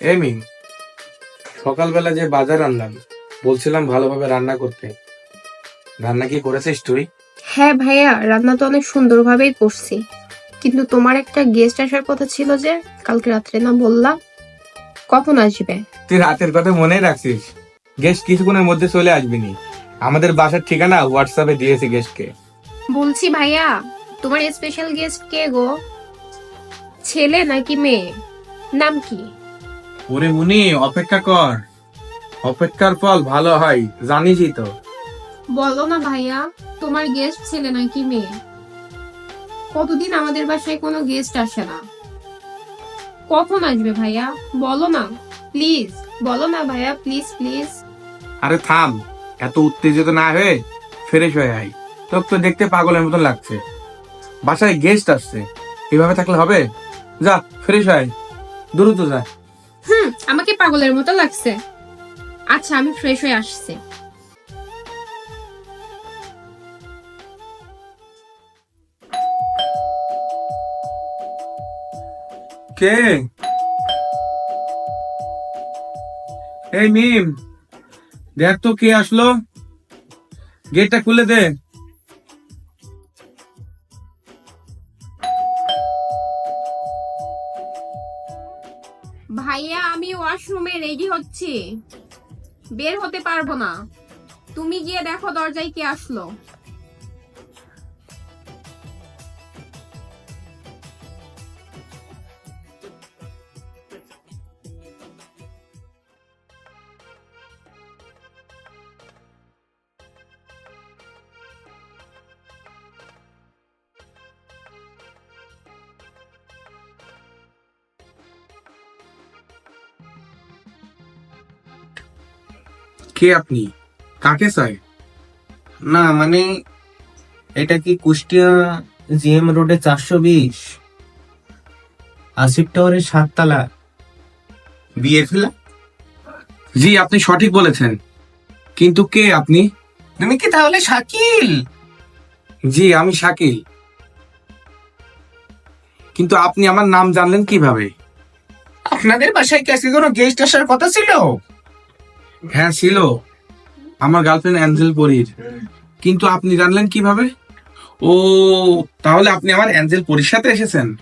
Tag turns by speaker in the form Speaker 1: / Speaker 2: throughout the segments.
Speaker 1: এই মিম সকালবেলা যে বাজার আনলাম বলছিলাম ভালোভাবে রান্না করতে। রান্না কি করেছিস তুই?
Speaker 2: হ্যাঁ ভাইয়া রান্না তো অনেক সুন্দরভাবেই করছি। কিন্তু তোমার একটা গেস্ট আসার কথা ছিল যে কালকে রাত্রে না বললাম। কখন আসবে?
Speaker 1: তুই রাতের কথা মনে রাখছিস। গেস্ট কিছুক্ষণের মধ্যে চলে আসবি নি। আমাদের বাসার ঠিকানা হোয়াটসঅ্যাপে দিয়েছি গেস্টকে
Speaker 2: বলছি ভাইয়া তোমার স্পেশাল গেস্ট কে গো? ছেলে নাকি মেয়ে? নাম কি?
Speaker 1: ওরে মুনি অপেক্ষা কর। অপেক্ষার ফল ভালো হয় জানিসই তো।
Speaker 2: বলো না ভাইয়া তোমার গেস্ট ছেলে নাকি মেয়ে? কতদিন আমাদের বাসায় কোনো গেস্ট আসে না। কখন আসবে ভাইয়া? বলো না। প্লিজ বলো না ভাইয়া প্লিজ প্লিজ
Speaker 1: আরে থাম এত উত্তেজিত না হয়ে ফ্রেশ হয়ে আয়। তোর তো দেখতে পাগলের মতন লাগছে। বাসায় গেস্ট আসছে। এভাবে থাকলে হবে? যা ফ্রেশ হয়। দ্রুত যা।
Speaker 2: হুম, আমাকে পাগলের মতো লাগছে। আচ্ছা আমি ফ্রেশ হয়ে আসছি।
Speaker 1: কে? এই মিম, দেখ তো কে আসলো। গেটটা খুলে দে।
Speaker 2: ভাইয়া, আমি ওয়াশরুমে রেডি হচ্ছি। বের হতে পারব না। তুমি গিয়ে দেখো দরজায় কে আসলো।
Speaker 1: কে আপনি? কাকে চাই
Speaker 3: না মানে এটা কি কুষ্টিয়া জিএম রোডে চারশো বিশ? আসিফ টাওয়ারের সাততলা। বিয়ে ফিলা?
Speaker 1: জি আপনি সঠিক বলেছেন। কিন্তু কে আপনি?
Speaker 3: তুমি কি তাহলে শাকিল?
Speaker 1: জি আমি শাকিল। কিন্তু আপনি আমার নাম জানলেন কীভাবে?
Speaker 3: আপনাদের বাসায় কি আজকে কোনো গেস্ট আসার কথা ছিল?
Speaker 1: হ্যাঁ ছিল। আমার গার্লফ্রেন্ড অ্যাঞ্জেল পরীর। কিন্তু আপনি জানলেন কীভাবে? ও তাহলে আপনি আমার অ্যাঞ্জেল পরীর সাথে এসেছেন।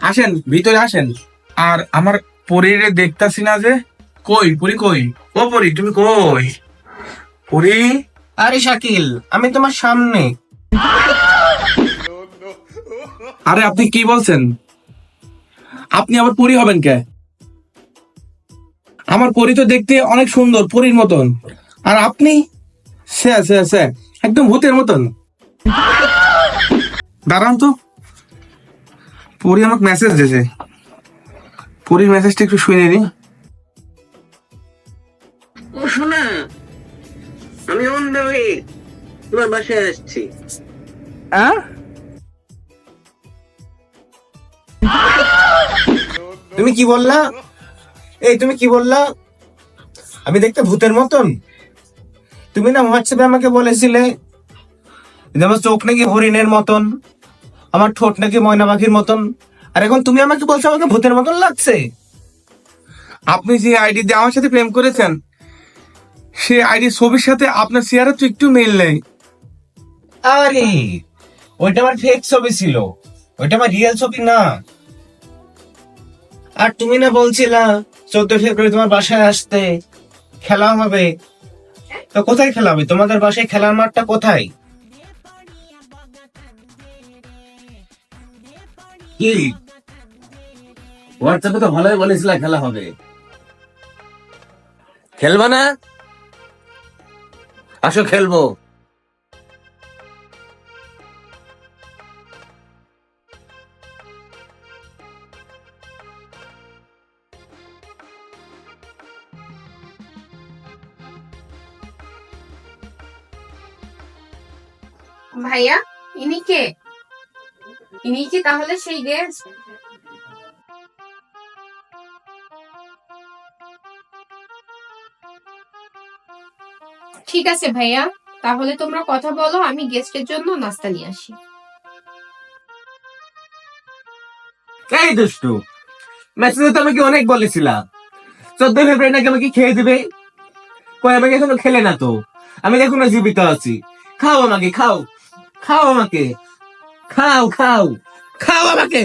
Speaker 1: আসেন ভিতরে আসেন। আর আমার পরীর দেখতাছি না যে কই? পরি কই? ও পরি তুমি কই? পরি?
Speaker 3: আরে শাকিল আমি তোমার সামনে।
Speaker 1: আরে আপনি কি বলছেন? আপনি আবার পরি হবেন কে? আমার পরি তো দেখতে অনেক সুন্দর পরীর মতন। আর আপনি? সে সে সে একদম ভূতের মতন। দাঁড়ান তো। পরি আমাকে মেসেজ দিয়েছে। পরির মেসেজটা একটু শুনে নি
Speaker 3: ও শোনা। আমি হয়ে তোমার বাসায় আসছি। তুমি কি বললা? এই তুমি কি বললা? আমি দেখতে ভূতের মতন। তুমি না হোয়াটসঅ্যাপে আমাকে বলেছিলে আমার চোখ নাকি হরিণের মতন আমার ঠোঁট নাকি ময়না পাখির মতন। আর এখন তুমি আমাকে বলছো আমাকে ভূতের মতন লাগছে।
Speaker 1: আপনি যে আইডি দিয়ে আমার সাথে প্রেম করেছেন সে আইডি ছবির সাথে আপনার চেহারা তো একটু মিল নেই।
Speaker 3: আরে ওইটা আমার ফেক ছবি ছিল। ওইটা আমার রিয়েল ছবি না। আর তুমি না বলছিলা চোদ্দ ফেব্রুয়ারি তোমার বাসায় আসতে? খেলা হবে তো কোথায় খেলা হবে তোমাদের বাসায় খেলার মাঠটা কোথায়?
Speaker 4: কি? হোয়াটসঅ্যাপে তো ভালোই বলেছিল খেলা হবে। খেলবা না? আসো, খেলব।
Speaker 2: ভাইয়া, ইনি কে? ইনি কি তাহলে সেই গেস্ট ঠিক আছে ভাইয়া, তাহলে তোমরা কথা বলো, আমি গেস্টের জন্য নাস্তা নিয়ে আসি।
Speaker 3: এই দুষ্টু, মেসেজে তো আমাকে অনেক বলেছিলা।
Speaker 4: চোদ্দই ফেব্রুয়ারি নাকি আমাকে খেয়ে দিবে? কই আমাকে এখনও খেলে না তো। আমি দেখুন না জীবিত আছি। খাও আমাকে, খাও। খাও আমাকে। খাও খাও। খাও আমাকে।